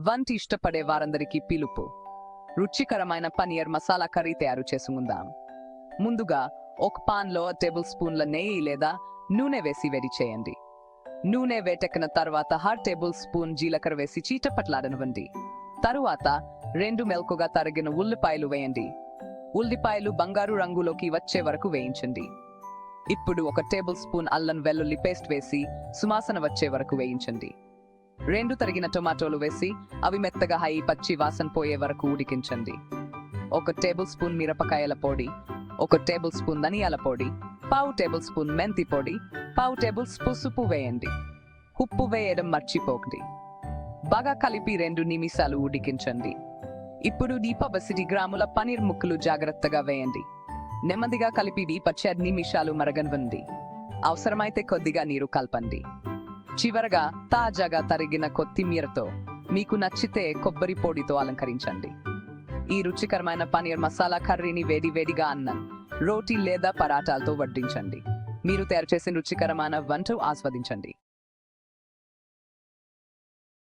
వంటి ఇష్టపడే వారందరికీ పిలుపు. రుచికరమైన పనీర్ మసాలా కర్రీ తయారు చేసుకుందాం. ముందుగా ఒక పాన్లో టేబుల్ స్పూన్ల నెయ్యి లేదా నూనె వేసి వేడి చేయండి. నూనె వేటెక్కిన తర్వాత హార్ టేబుల్ స్పూన్ జీలకర్ర వేసి చీటపట్లాడనివ్వండి. తరువాత రెండు మెల్కుగా తరిగిన ఉల్లిపాయలు వేయండి. ఉల్లిపాయలు బంగారు రంగులోకి వచ్చే వరకు వేయించండి. ఇప్పుడు ఒక టేబుల్ స్పూన్ అల్లం వెల్లుల్లి పేస్ట్ వేసి సువాసన వచ్చే వరకు వేయించండి. రెండు తరిగిన టొమాటోలు వేసి అవి మెత్తగా హై పచ్చి వాసన పోయే వరకు ఉడికించండి. ఒక టేబుల్ స్పూన్ మిరపకాయల పొడి ఒక టేబుల్ స్పూన్ ధనియాల పొడి పావు టేబుల్ స్పూన్ మెంతి పొడి పావు టేబుల్ స్పూన్ ఉప్పు వేయండి. ఉప్పు వేయడం మర్చిపోకండి. బాగా కలిపి రెండు నిమిషాలు ఉడికించండి. ఇప్పుడు దీపబసిడి గ్రాముల పనీర్ ముక్కలు జాగ్రత్తగా వేయండి. నెమ్మదిగా కలిపి దీప పచ్చడి నిమిషాలు మరగనివ్వండి. అవసరమైతే కొద్దిగా నీరు కలపండి. చివరగా తాజాగా తరిగిన కొత్తిమీరతో మీకు నచ్చితే కొబ్బరి పొడితో అలంకరించండి. ఈ రుచికరమైన పనీర్ మసాలా కర్రీని వేడి వేడిగా అన్నం రోటీ లేదా పరాటాలతో వడ్డించండి. మీరు తయారు చేసిన రుచికరమైన వంట ఆస్వాదించండి.